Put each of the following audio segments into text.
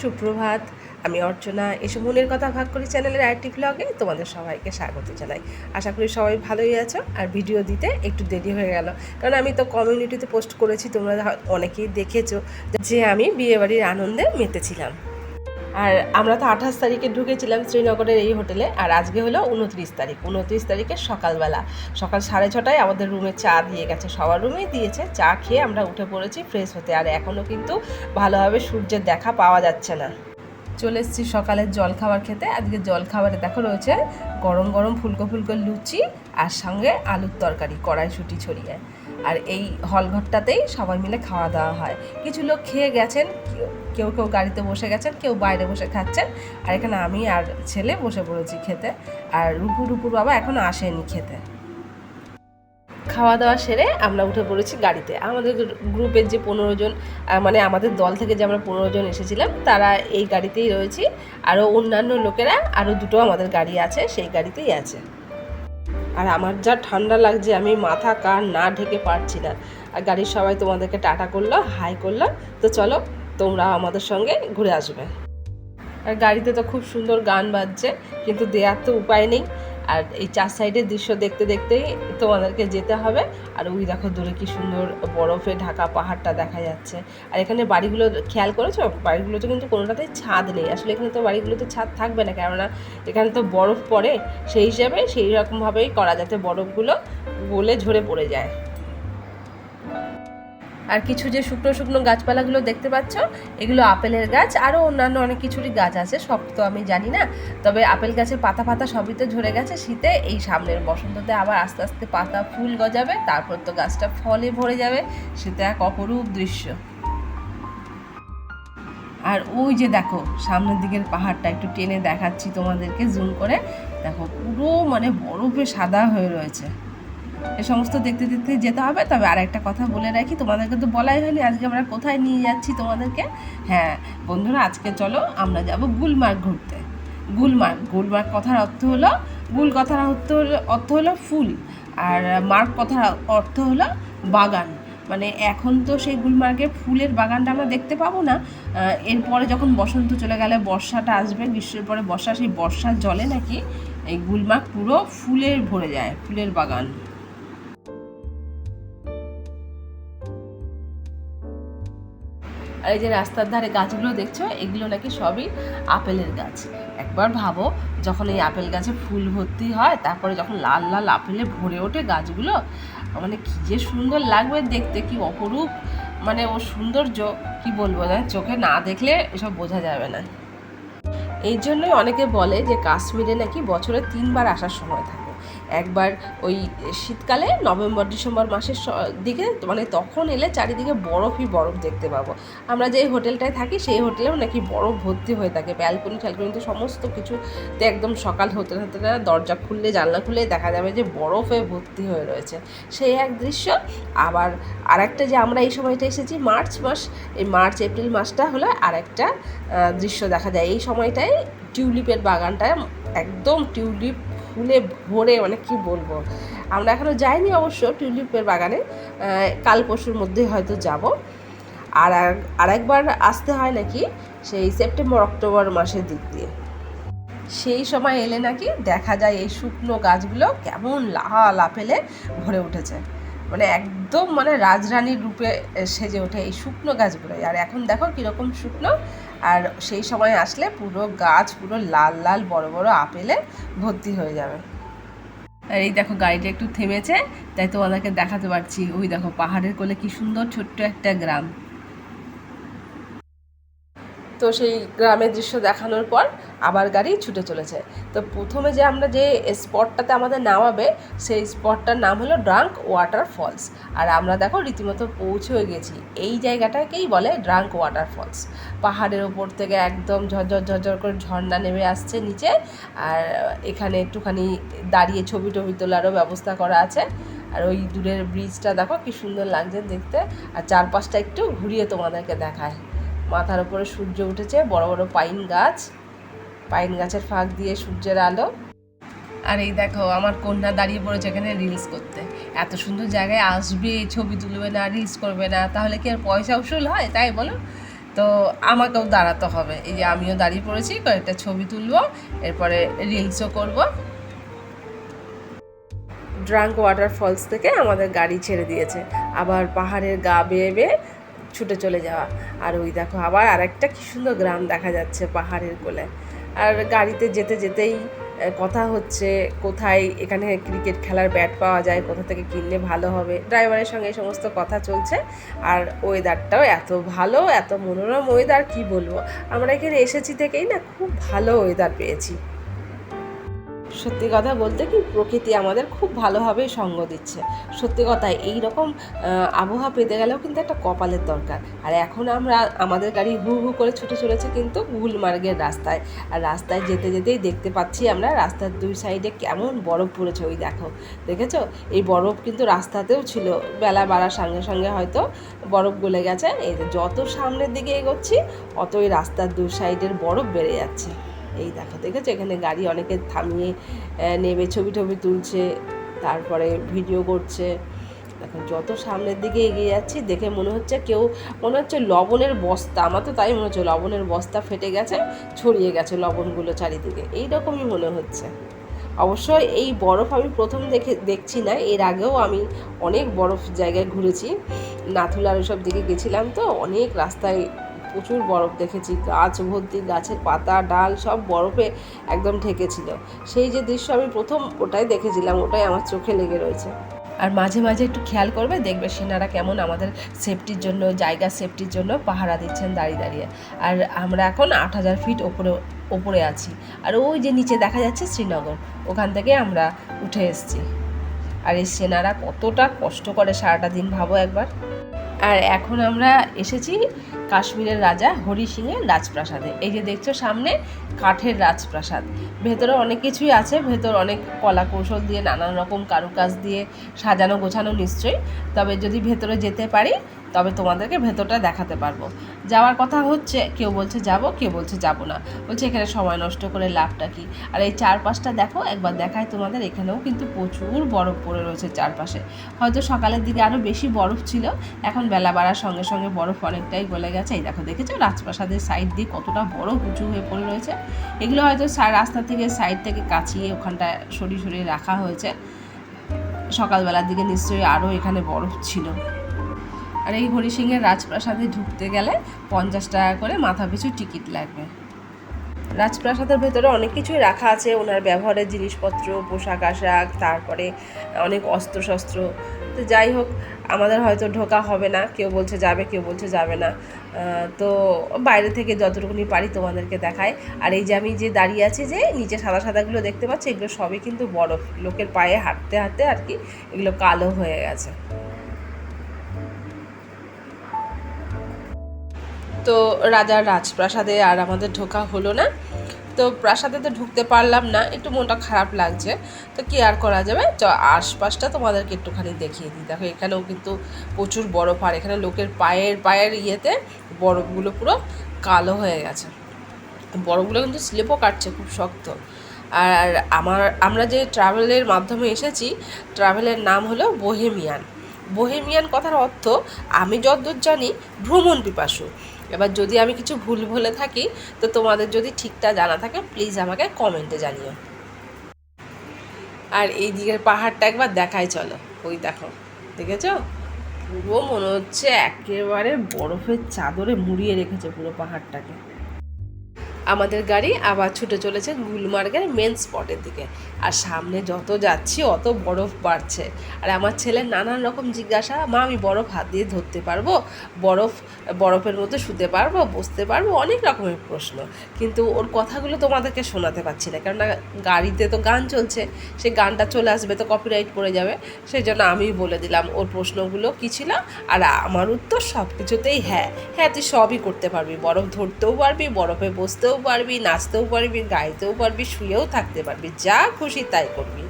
সুপ্রভাত, আমি অর্চনা। এসব মনের কথা ভাগ করি চ্যানেলের আরটি ব্লগে তোমাদের সবাইকে স্বাগত জানাই। আশা করি সবাই ভালোই আছো, আর ভিডিও দিতে একটু দেরি হয়ে গেল। কারণ আমি তো কমিউনিটিতে পোস্ট করেছি, তোমরা অনেকেই দেখেছ যে আমি বিয়েবাড়ির আনন্দে মেতেছিলাম। আর আমরা তো আঠাশ তারিখে ঢুকেছিলাম শ্রীনগরের এই হোটেলে, আর আজকে হলো উনত্রিশ তারিখ। উনত্রিশ তারিখে সকালবেলা। সকাল সাড়ে ছটায় আমাদের রুমে চা দিয়ে গেছে। সবার রুমেই দিয়েছে। চা খেয়ে আমরা উঠে পড়েছি ফ্রেশ হতে। আর এখনও কিন্তু ভালোভাবে সূর্যের দেখা পাওয়া যাচ্ছে না। চলে এসেছি সকালের জল খাবার খেতে। আজকে জল খাবারে দেখো রয়েছে গরম গরম ফুলকো ফুলকো লুচি আর সঙ্গে আলুর তরকারি, কড়াইশুটি ছড়িয়ে। আর এই হলঘরটাতেই সবাই মিলে খাওয়া দাওয়া হয়। কিছু লোক খেয়ে গেছেন, কেউ- কেউ গাড়িতে বসে গেছেন, কেউ বাইরে বসে খাচ্ছেন। আর এখানে আমি আর ছেলে বসে পড়েছি খেতে। আর রুপু, রুপুর বাবা এখনও আসেনি খেতে। খাওয়া দাওয়া সেরে আমরা উঠে পড়েছি গাড়িতে। আমাদের গ্রুপের যে পনেরো জন মানে আমাদের দল থেকে যে আমরা পনেরো জন এসেছিলাম, তারা এই গাড়িতেই রয়েছি। আরও অন্যান্য লোকেরা, আরও দুটো আমাদের গাড়ি আছে, সেই গাড়িতেই আছে। আর আমার যা ঠান্ডা লাগছে, আমি মাথা কান না ঢেকে পারছি না। আর গাড়ির সবাই তোমাদেরকে টাটা করল, হাই করল। তো চলো, তোমরা আমাদের সঙ্গে ঘুরে আসবে। আর গাড়িতে তো খুব সুন্দর গান বাজছে, কিন্তু দেওয়ার তো উপায় নেই। আর এই চার সাইডের দৃশ্য দেখতে দেখতেই তোমাদেরকে যেতে হবে। আর ওই দেখো দূরে কি সুন্দর বরফে ঢাকা পাহাড়টা দেখা যাচ্ছে। আর এখানে বাড়িগুলো খেয়াল করেছ? বাড়িগুলোতে কিন্তু কোনোটাতেই ছাদ নেই। আসলে এখানে তো বাড়িগুলোতে ছাদ থাকবে না, কেননা এখানে তো বরফ পড়ে। সেই হিসাবে সেই রকমভাবেই করা যাতে বরফগুলো গলে ঝরে পড়ে যায়। আর কিছু যে শুকনো শুকনো গাছপালাগুলো দেখতে পাচ্ছ, এগুলো আপেলের গাছ আরও অন্যান্য অনেক কিছুরই গাছ আছে, সব তো আমি জানি না। তবে আপেল গাছের পাতা পাতা সবই তো ঝরে গেছে শীতে, এই সামনের বসন্ততে আবার আস্তে আস্তে পাতা ফুল গজাবে, তারপর তো গাছটা ফলে ভরে যাবে, সেটা এক অপরূপ দৃশ্য। আর ওই যে দেখো, সামনের দিকের পাহাড়টা একটু টেনে দেখাচ্ছি তোমাদেরকে জুম করে। দেখো পুরো মানে বরফে সাদা হয়ে রয়েছে। এ সমস্ত দেখতে দেখতে যেতে হবে। তবে আর একটা কথা বলে রাখি, তোমাদেরকে তো বলাই হয়নি আজকে আমরা কোথায় নিয়ে যাচ্ছি তোমাদেরকে। হ্যাঁ বন্ধুরা আজকে চলো আমরা যাব গুলমার্গ ঘুরতে। গুলমার্গ গুলমার্গ কথার অর্থ হলো, গুল কথার অর্থ হলো অর্থ হলো ফুল। আর মার্গ কথার অর্থ হলো বাগান। মানে এখন তো সেই গুলমার্গের ফুলের বাগানটা আমরা দেখতে পাবো না। এরপরে যখন বসন্ত চলে গেলে বর্ষাটা আসবে, গ্রীষ্মের পরে বর্ষা, সেই বর্ষার জলে নাকি এই গুলমার্গ পুরো ফুলের ভরে যায়, ফুলের বাগান। আর এই যে রাস্তার ধারে গাছগুলো দেখছ, এগুলো নাকি সবই আপেলের গাছ। একবার ভাবো, যখন এই আপেল গাছে ফুল ভর্তি হয়, তারপরে যখন লাল লাল আপেলে ভরে ওঠে গাছগুলো মানে কি যে সুন্দর লাগবে দেখতে, কি অপরূপ মানে ও সৌন্দর্য কি বলব না চোখে না দেখলে এসব বোঝা যাবে না। এই জন্যই অনেকে বলে যে কাশ্মীরে নাকি বছরে তিনবার আসার সময় থাকে। একবার ওই শীতকালে নভেম্বর, ডিসেম্বর মাসের দিকে মানে তখন এলে চারিদিকে বরফই বরফ দেখতে পাবো। আমরা যে হোটেলটায় থাকি সেই হোটেলেও নাকি বরফ ভর্তি হয়ে থাকে। ব্যালকনি ট্যালকনিতে সমস্ত কিছুতে একদম সকাল হতে হতে দরজা খুললে, জানলা খুললে দেখা যাবে যে বরফে ভর্তি হয়ে রয়েছে। সেই এক দৃশ্য। আবার আরেকটা যে আমরা এই সময়টা এসেছি, মার্চ মাস, এই মার্চ, এপ্রিল মাসটা হলো আরেকটা দৃশ্য দেখা যায়। এই সময়টায় টিউলিপের বাগানটা একদম টিউলিপ ফুলে ভরে মানে কি বলব? আমরা এখনও যাইনি অবশ্য টিউলিপের বাগানে। কাল পরশুর মধ্যে হয়তো যাব। আর আরেকবার আসতে হয় নাকি সেই সেপ্টেম্বর, অক্টোবর মাসের দিক দিয়ে? সেই সময় এলে নাকি দেখা যায় এই শুকনো গাছগুলো কেমন লাল আপেলে ভরে উঠেছে। মানে একদম মানে রাজরানীর রূপে সেজে ওঠে এই শুকনো গাছগুলো আর এখন দেখো কীরকম শুকনো আর সেই সময় আসলে পুরো গাছ পুরো লাল লাল, বড় বড় আপেলে ভর্তি হয়ে যাবে। আর এই দেখো গাড়িটা একটু থেমেছে, তাই তোমাদেরকে দেখাতে পারছি। ওই দেখো পাহাড়ের কোলে কি সুন্দর ছোট্ট একটা গ্রাম। তো সেই গ্রামের দৃশ্য দেখানোর পর আবার গাড়ি ছুটে চলেছে। তো প্রথমে যে আমরা যে স্পটটাতে আমাদের নামাবে, সেই স্পটটার নাম হলো ড্রাঙ্ক ওয়াটার ফলস আর আমরা দেখো রীতিমতো পৌঁছেও গেছি। এই জায়গাটাকেই বলে ড্রাঙ্ক ওয়াটার ফলস পাহাড়ের ওপর থেকে একদম ঝরঝর ঝরঝর করে ঝর্ণা নেমে আসছে নিচে। আর এখানে একটুখানি দাঁড়িয়ে ছবি টবি তোলারও ব্যবস্থা করা আছে। আর ওই দূরের ব্রিজটা দেখো কি সুন্দর লাগছে দেখতে। আর চারপাশটা একটু ঘুরিয়ে তোমাদেরকে দেখায়। মাথার উপরে সূর্য উঠেছে, বড় বড় পাইন গাছ। পাইন গাছের ফাঁক দিয়ে সূর্যের আলো। আর এই দেখো, আমার কন্যা দাঁড়িয়ে পড়েছে এখানে রিলস করতে। এত সুন্দর জায়গায় আসবে, ছবি তুলবে না রিলস করবে না, তাহলে কি আর পয়সা উসুল হয়? তাই বলো। তো আমাকেও দাঁড়াতে হবে। এই যে আমিও দাঁড়িয়ে পড়েছি, কয়েকটা ছবি তুলব, এরপরে রিলসও করব। ড্রাঙ্ক ওয়াটারফলস থেকে আমাদের গাড়ি ছেড়ে দিয়েছে। আবার পাহাড়ের গা বেয়ে বেয়ে ছুটে চলে যাওয়া। আর ওই দেখো আবার আরেকটা কি সুন্দর গ্রাম দেখা যাচ্ছে পাহাড়ের কোলে। আর গাড়িতে যেতে যেতেই কথা হচ্ছে কোথায় এখানে ক্রিকেট খেলার ব্যাট পাওয়া যায়, কোথা থেকে কিনলে ভালো হবে। ড্রাইভারের সঙ্গে এই সমস্ত কথা চলছে। আর ওয়েদারটাও এত ভালো, এত মনোরম ওয়েদার কি বলব? আমরা এখানে এসেছি থেকেই না, খুব ভালো ওয়েদার পেয়েছি। সত্যি কথা বলতে কি, প্রকৃতি আমাদের খুব ভালোভাবেই সঙ্গ দিচ্ছে। সত্যি কথা, এই রকম আবহাওয়া পেতে গেলেও কিন্তু একটা কপালের দরকার। আর এখন আমরা, আমাদের গাড়ি হু হু করে ছুটে চলেছে কিন্তু গুলমার্গের রাস্তায়। আর রাস্তায় যেতে যেতেই দেখতে পাচ্ছি আমরা, রাস্তার দুই সাইডে কেমন বরফ পড়েছে ওই দেখো। দেখেছ? এই বরফ কিন্তু রাস্তাতেও ছিল। বেলা বাড়ার সঙ্গে সঙ্গে হয়তো বরফ গলে গেছে। এই যত সামনের দিকে এগোচ্ছি, অতই রাস্তার দুই সাইডের বরফ বেড়ে যাচ্ছে। এই দেখো দেখেছ এখানে গাড়ি অনেকে থামিয়ে নেমে ছবি টবি তুলছে, তারপরে ভিডিও করছে। দেখো, যত সামনের দিকে এগিয়ে যাচ্ছি, দেখে মনে হচ্ছে কেউ, মনে হচ্ছে লবণের বস্তা। আমার তো তাই মনে হচ্ছে, লবণের বস্তা ফেটে গেছে, ছড়িয়ে গেছে লবণগুলো চারিদিকে। এই রকমই মনে হচ্ছে। অবশ্যই এই বরফ আমি প্রথম দেখে, দেখছি না, এর আগেও আমি অনেক বরফ জায়গায় ঘুরেছি। নাথুলার ওসব দিকে গেছিলাম তো, অনেক রাস্তায় প্রচুর বরফ দেখেছি। গাছ ভর্তি, গাছের পাতা, ডাল সব বরফে একদম ঢেকেছিল। সেই যে দৃশ্য আমি প্রথম ওটাই দেখেছিলাম, ওটাই আমার চোখে লেগে রয়েছে। আর মাঝে মাঝে একটু খেয়াল করবে, দেখবে সেনারা কেমন আমাদের সেফটির জন্য, জায়গা সেফটির জন্য পাহারা দিচ্ছেন দাঁড়িয়ে দাঁড়িয়ে। আর আমরা এখন আট হাজার ফিট ওপরে ওপরে আছি। আর ওই যে নিচে দেখা যাচ্ছে শ্রীনগর, ওখান থেকে আমরা উঠে এসেছি। আর এই সেনারা কতটা কষ্ট করে সারাটা দিন, ভাবো একবার। আর এখন আমরা এসেছি কাশ্মীরের রাজা হরি সিংয়ের রাজপ্রাসাদে। এই যে দেখছ সামনে কাঠের রাজপ্রাসাদ। ভেতরে অনেক কিছুই আছে, ভেতর অনেক কলা কৌশল দিয়ে, নানান রকম কারুকাজ দিয়ে সাজানো গোছানো নিশ্চয়ই। তবে যদি ভেতরে যেতে পারি তবে তোমাদেরকে ভেতরটা দেখাতে পারব। যাওয়ার কথা হচ্ছে, কেউ বলছে যাব, কেউ বলছে যাব না। বলছে এখানে সময় নষ্ট করে লাভটা কি? আর এই চারপাশটা দেখো, একবার দেখায় তোমাদের, এখানেও কিন্তু প্রচুর বরফ পড়ে রয়েছে চারপাশে। হয়তো সকালের দিকে আরও বেশি বরফ ছিল, এখন বেলা বাড়ার সঙ্গে সঙ্গে বরফ অনেকটাই গলে গেছে। এই দেখো, দেখেছ? রাজপ্রাসাদের সাইড দিয়ে কতটা বরফ উঁচু হয়ে পড়ে রয়েছে। এগুলো হয়তো রাস্তা থেকে সাইড থেকে কাচিয়ে ওখানটায় সরিয়ে সরিয়ে রাখা হয়েছে। সকালবেলার দিকে নিশ্চয়ই আরও এখানে বরফ ছিল। আর এই হরিসিংহের রাজপ্রাসাদে ঢুকতে গেলে পঞ্চাশ টাকা করে মাথা পিছু টিকিট লাগবে। রাজপ্রাসাদের ভেতরে অনেক কিছুই রাখা আছে, ওনার ব্যবহারের জিনিসপত্র, পোশাক, আশাক, তারপরে অনেক অস্ত্রশস্ত্র। তো যাই হোক, আমাদের হয়তো ঢোকা হবে না, কেউ বলছে যাবে, কেউ বলছে যাবে না। তো বাইরে থেকে যতটুকুনি পারি তোমাদেরকে দেখায় আর এই যে আমি যে দাঁড়িয়ে আছি যে নিচে সাদা সাদাগুলো দেখতে পাচ্ছি, এগুলো সবই কিন্তু বরফ। লোকের পায়ে হাঁটতে হাঁটতে আর কি এগুলো কালো হয়ে গেছে। তো রাজার রাজপ্রাসাদে আর আমাদের ঢোকা হলো না। তো প্রাসাদে তো ঢুকতে পারলাম না, একটু মনটা খারাপ লাগছে। তো কি আর করা যাবে? চ আশপাশটা তোমাদেরকে একটুখানি দেখিয়ে দিই। দেখো, এখানেও কিন্তু প্রচুর বরফ, আর এখানে লোকের পায়ের পায়ের ইয়েতে বরফগুলো পুরো কালো হয়ে গেছে। বরফগুলো কিন্তু স্লিপও কাটছে খুব শক্ত। আর আমার, আমরা যে ট্রাভেলের মাধ্যমে এসেছি, ট্রাভেলের নাম হলো বোহেমিয়ান। বোহেমিয়ান কথার অর্থ, আমি যতদূর জানি, ভ্রমণ পিপাসু। এবার যদি আমি কিছু ভুল ভুলে থাকি, তো তোমাদের যদি ঠিকটা জানা থাকে প্লিজ আমাকে কমেন্টে জানিও। আর এই দিকের পাহাড়টা একবার দেখাই চলো। ওই দেখো, দেখেছ? পুরো মনে হচ্ছে একেবারে বরফের চাদরে মুড়িয়ে রেখেছে পুরো পাহাড়টাকে। আমাদের গাড়ি আবার ছুটে চলেছে গুলমার্গের মেন স্পটের দিকে। আর সামনে যত যাচ্ছি, অত বরফ বাড়ছে। আর আমার ছেলে নানান রকম জিজ্ঞাসা, মা, আমি বরফ হাত দিয়ে ধরতে পারব? বরফ, বরফের মধ্যে শুতে পারব, বসতে পারব? অনেক রকমের প্রশ্ন। কিন্তু ওর কথাগুলো তোমাদেরকে শোনাতে পারছি না। কেননা গাড়িতে তো গান চলছে, সে গানটা চলে আসবে তো কপিরাইট পড়ে যাবে। সেই জন্য আমি বলে দিলাম, ওর প্রশ্নগুলো কী ছিল? আর আমার উত্তর সব কিছুতেই হ্যাঁ। হ্যাঁ তুই সবই করতে পারবি। বরফ ধরতেও পারবি, বরফে বসতেও পারবি, নাচতেও পারবি, গাইতেও পারবি, শুয়েও থাকতে পারবি, যা খুশি তাই করবি।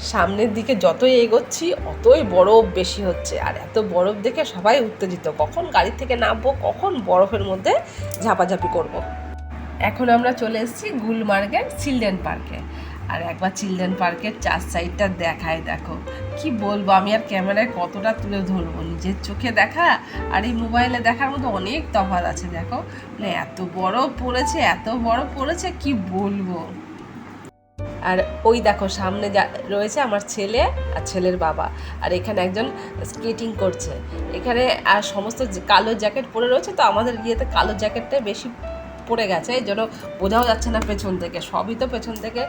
সামনের দিকে যতই এগোচ্ছি, অতই বরফ বেশি হচ্ছে। আর এত বরফ দেখে সবাই উত্তেজিত। কখন গাড়ি থেকে নামবো, কখন বরফের মধ্যে ঝাপাঝাপি করব। এখন আমরা চলে এসেছি গুলমার্গের চিলড্রেন পার্কে। আর একবার চিলড্রেন পার্কের চার সাইডটা দেখায় দেখো। কি বলব, আমি আর ক্যামেরায় কতটা তুলে ধরবো? নিজের চোখে দেখা আর এই মোবাইলে দেখার মধ্যে অনেক তফাৎ আছে, দেখো। মানে এত বড় পড়েছে, এত বড় পড়েছে, কি বলব? আর ওই দেখো, সামনে যা রয়েছে আমার ছেলে আর ছেলের বাবা। আর এখানে একজন স্কেটিং করছে। এখানে আর সমস্ত কালো জ্যাকেট পরে রয়েছে, তো আমাদের ইয়েতে কালো জ্যাকেটটাই বেশি পড়ে গেছে, এই জন্য বোঝাও যাচ্ছে না পেছন থেকে। সবই তো পেছন থেকে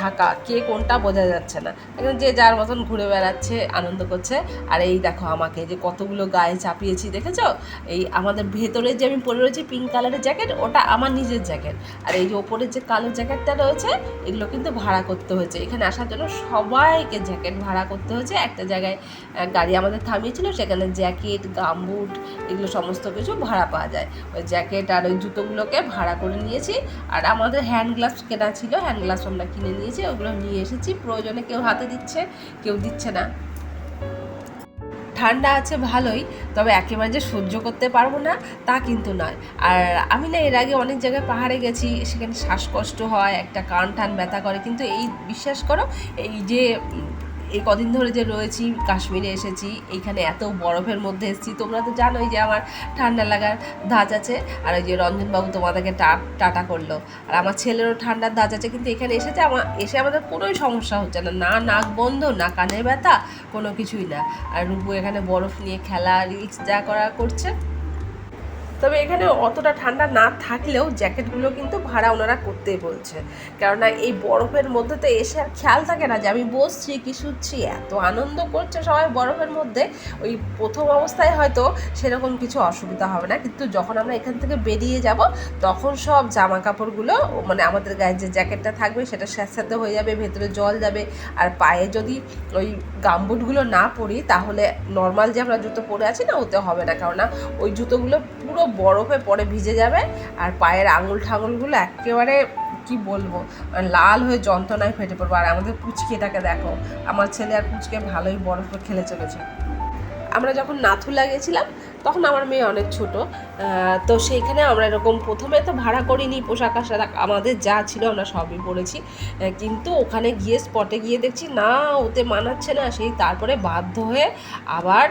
ঢাকা, কে কোনটা বোঝা যাচ্ছে না। এখানে যে যার মতন ঘুরে বেড়াচ্ছে, আনন্দ করছে। আর এই দেখো আমাকে যে কতগুলো গায়ে চাপিয়েছি, দেখেছ? এই আমাদের ভেতরে যে আমি পরে রয়েছি পিঙ্ক কালারের জ্যাকেট ওটা আমার নিজের জ্যাকেট আর এই যে ওপরের যে কালো জ্যাকেটটা রয়েছে, এগুলো কিন্তু ভাড়া করতে হয়েছে। এখানে আসার জন্য সবাইকে জ্যাকেট ভাড়া করতে হয়েছে। একটা জায়গায় গাড়ি আমাদের থামিয়েছিল, সেখানে জ্যাকেট গামবুট, এগুলো সমস্ত কিছু ভাড়া পাওয়া যায়। ওই জ্যাকেট আর ওই জুতোগুলোকে ভাড়া করে নিয়েছি। আর আমাদের হ্যান্ড গ্লাভস কেনা ছিল হ্যান্ড গ্লাভস আমরা কিনে নিয়েছি, ওগুলো নিয়ে এসেছি। প্রয়োজনে কেউ হাতে দিচ্ছে, কেউ দিচ্ছে না। ঠান্ডা আছে ভালোই, তবে একেবারে যে সহ্য করতে পারব না, তা কিন্তু নয়। আর আমি না এর আগে অনেক জায়গায় পাহাড়ে গেছি, সেখানে শ্বাসকষ্ট হয়, একটা কান টান ব্যথা করে। কিন্তু এই, বিশ্বাস করো, এই যে এই কদিন ধরে যে রয়েছি, কাশ্মীরে এসেছি, এইখানে এত বরফের মধ্যে এসেছি। তোমরা তো জানোই যে আমার ঠান্ডা লাগার ধাঁচ আছে, আর ওই যে রঞ্জনবাবু তোমাদেরকে টাটা করল। আর আমার ছেলেরও ঠান্ডার ধাঁচ আছে, কিন্তু এখানে এসেছে আমার এসে আমাদের কোনোই সমস্যা হচ্ছে না। না নাক বন্ধ, না কানের ব্যথা, কোনো কিছুই না। আর রূপু এখানে বরফ নিয়ে খেলা, রিলস যা করা করছে। তবে এখানে অতটা ঠান্ডা না থাকলেও জ্যাকেটগুলো কিন্তু ভাড়া ওনারা করতেই বলছে। কেননা এই বরফের মধ্যে তো এসে আর খেয়াল থাকে না যে আমি বসছি কি শুচ্ছি, এত আনন্দ করছে সবাই বরফের মধ্যে। ওই প্রথম অবস্থায় হয়তো সেরকম কিছু অসুবিধা হবে না, কিন্তু যখন আমরা এখান থেকে বেরিয়ে যাব, তখন সব জামা কাপড়গুলো মানে আমাদের গায়ে যে জ্যাকেটটা থাকবে সেটা স্যাঁতস্যাঁতে হয়ে যাবে, ভেতরে জল যাবে। আর পায়ে যদি ওই গামবুটগুলো না পরি, তাহলে নর্মাল যে আমরা জুতো পরে আছি না, ওতে হবে না। কেননা ওই জুতোগুলো পুরো বরফে পরে ভিজে যাবে আর পায়ের আঙুল ঠাঙুলগুলো একেবারে, কি বলব, লাল হয়ে যন্ত্রণায় ফেটে পড়ব। আর আমাদের পুচকিটাকে দেখো, আমার ছেলে আর পুচকে ভালোই বরফে খেলে চলেছে। আমরা যখন নাথুলা গেছিলাম, তখন আমার মেয়ে অনেক ছোট তো সেইখানে আমরা এরকম প্রথমে তো ভাড়া করিনি পোশাক আশাক, আমাদের যা ছিল আমরা সবই পরেছি। কিন্তু ওখানে গিয়ে স্পটে গিয়ে দেখছি, না, ওতে মানাচ্ছে না, সেই তারপরে বাধ্য হয়ে আবার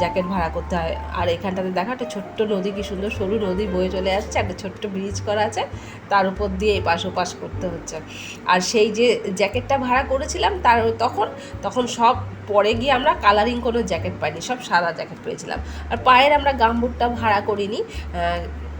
জ্যাকেট ভাড়া করতে হয়। আর এখানটাতে দেখো একটা ছোট্ট নদী, কি সুন্দর সরু নদী বয়ে চলে আসছে একটা ছোট্ট ব্রিজ করা আছে। তার উপর দিয়ে এই এপাশ ওপাশ করতে হচ্ছে। আর সেই যে জ্যাকেটটা ভাড়া করেছিলাম, তার তখন তখন সব পরে গিয়ে আমরা কালারিং কোনো জ্যাকেট পাইনি, সব সাদা জ্যাকেট পেয়েছিলাম। আর পায়ের আমরা গামবুটটা ভাড়া করিনি।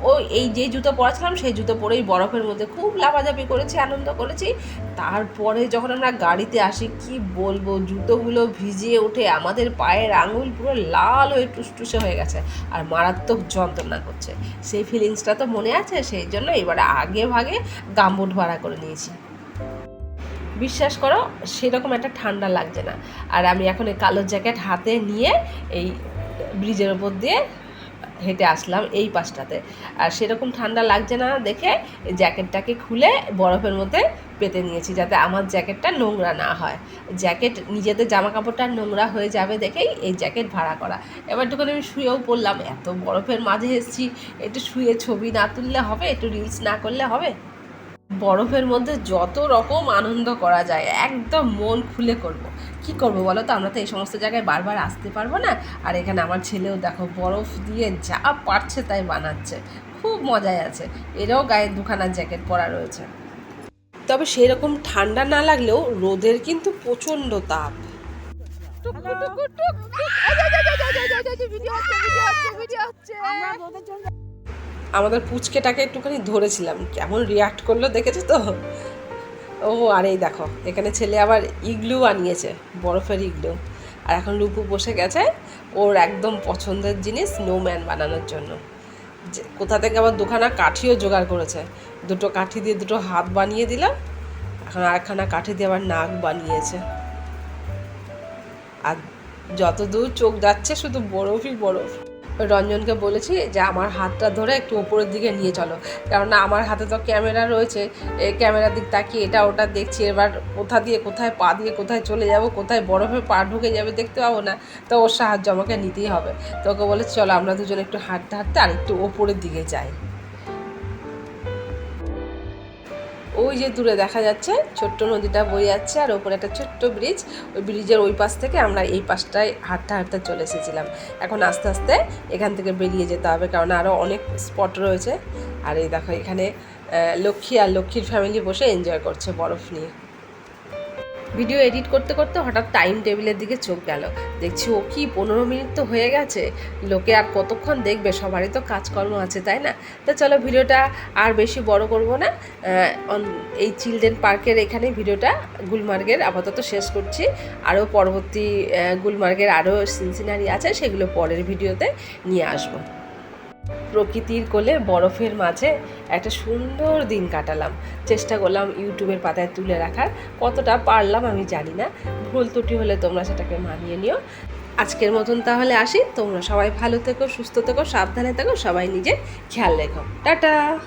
ও এই যে জুতো পরেছিলাম সেই জুতো পরেই বরফের মধ্যে খুব লাফাঝাপি করেছি, আনন্দ করেছি। তারপরে যখন আমরা গাড়িতে আসি, কি বলব, জুতোগুলো ভিজিয়ে উঠে আমাদের পায়ের আঙুল পুরো লাল হয়ে টুসটুসে হয়ে গেছে আর মারাত্মক যন্ত্রণা করছে। সেই ফিলিংসটা তো মনে আছে, সেই জন্য এবারে আগে ভাগে গামবুট ভাড়া করে নিয়েছি। বিশ্বাস করো, সেরকম একটা ঠান্ডা লাগছে না। আর আমি এখন এই কালো জ্যাকেট হাতে নিয়ে এই ব্রিজের ওপর দিয়ে হেঁটে আসলাম এই পাশটাতে। আর সেরকম ঠান্ডা লাগছে না দেখে জ্যাকেটটাকে খুলে বরফের মধ্যে পেতে নিয়েছি যাতে আমার জ্যাকেটটা নোংরা না হয়। জ্যাকেট, নিজেদের জামা কাপড়টা নোংরা হয়ে যাবে দেখেই এই জ্যাকেট ভাড়া করা। এবার যখন আমি শুয়েও পড়লাম, এত বরফের মাঝে এসেছি, একটু শুয়ে ছবি না তুললে হবে, একটু রিলস না করলে হবে? বরফের মধ্যে যত রকম আনন্দ করা যায় একদম মন খুলে করব। কি করব বলো তো আমরা তো এই সমস্ত জায়গায় বারবার আসতে পারব না আর এখানে আমার ছেলেও দেখো বরফ দিয়ে যা পারছে তাই বানাচ্ছে খুব মজায় আছে এরাও গায়ে দুখানা জ্যাকেট পরা রয়েছে তবে সেরকম ঠান্ডা না লাগলেও রোদের কিন্তু প্রচণ্ড তাপ আমাদের পুচকেটাকে একটুখানি ধরেছিলাম। কেমন রিয়াক্ট করল দেখেছ তো? ও, আর এই দেখো, এখানে ছেলে আবার ইগলু আনিয়েছে বরফের ইগলু। আর এখন রূপু বসে গেছে ওর একদম পছন্দের জিনিস স্নোম্যান বানানোর জন্য। যে, কোথা থেকে আবার দুখানা কাঠিও জোগাড় করেছে। দুটো কাঠি দিয়ে দুটো হাত বানিয়ে দিলাম, এখন আরেকখানা কাঠি দিয়ে আবার নাক বানিয়েছে। আর যত দূর চোখ যাচ্ছে শুধু বরফই বরফ। রঞ্জনকে বলেছি যে আমার হাতটা ধরে একটু উপরের দিকে নিয়ে চলো। কেননা আমার হাতে তো ক্যামেরা রয়েছে ক্যামেরার দিক তাকিয়ে এটা ওটা দেখছি। এবার কোথা দিয়ে কোথায় পা দিয়ে কোথায় চলে যাব, কোথায় বরফে পা ঢুকে যাবে দেখতে পাবো না। তো ওর সাহায্য আমাকে নিতেই হবে। তো ওকে বলে চলো আমরা দুজন একটু হাঁটতে হাঁটতে আর একটু ওপরের দিকে যাই। ওই যে দূরে দেখা যাচ্ছে, ছোট্ট নদীটা বয়ে যাচ্ছে আর ওপরে একটা ছোট্ট ব্রিজ ওই ব্রিজের ওই পাশ থেকে আমরা এই পাশটায় হাঁটতে হাঁটতে চলে এসেছিলাম। এখন আস্তে আস্তে এখান থেকে বেরিয়ে যেতে হবে কারণ আরও অনেক স্পট রয়েছে। আর এই দেখো এখানে লক্ষ্মী আর লক্ষ্মীর ফ্যামিলি বসে এনজয় করছে বরফ নিয়ে। ভিডিও এডিট করতে করতে হঠাৎ টাইম টেবিলের দিকে চোখ গেল। দেখছি ও কি পনেরো মিনিট তো হয়ে গেছে। লোকে আর কতক্ষণ দেখবে? সবারই তো কাজকর্ম আছে, তাই না? তা চলো ভিডিওটা আর বেশি বড় করব না। এই চিলড্রেন পার্কের এখানে ভিডিওটা গুলমার্গের আপাতত শেষ করছি। আরও পরবর্তী গুলমার্গের আরও সিনসিনারি আছে, সেগুলো পরের ভিডিওতে নিয়ে আসব। প্রকৃতির কোলে বরফের মাঝে একটা সুন্দর দিন কাটালাম। চেষ্টা করলাম ইউটিউবের পাতায় তুলে রাখার। কতটা পারলাম আমি জানি না। ভুল ত্রুটি হলে তোমরা সেটাকে মানিয়ে নিও। আজকের মতন তাহলে আসি। তোমরা সবাই ভালো থেকো, সুস্থ থেকো, সাবধানে থেকো, সবাই নিজে খেয়াল রেখো। টাটা!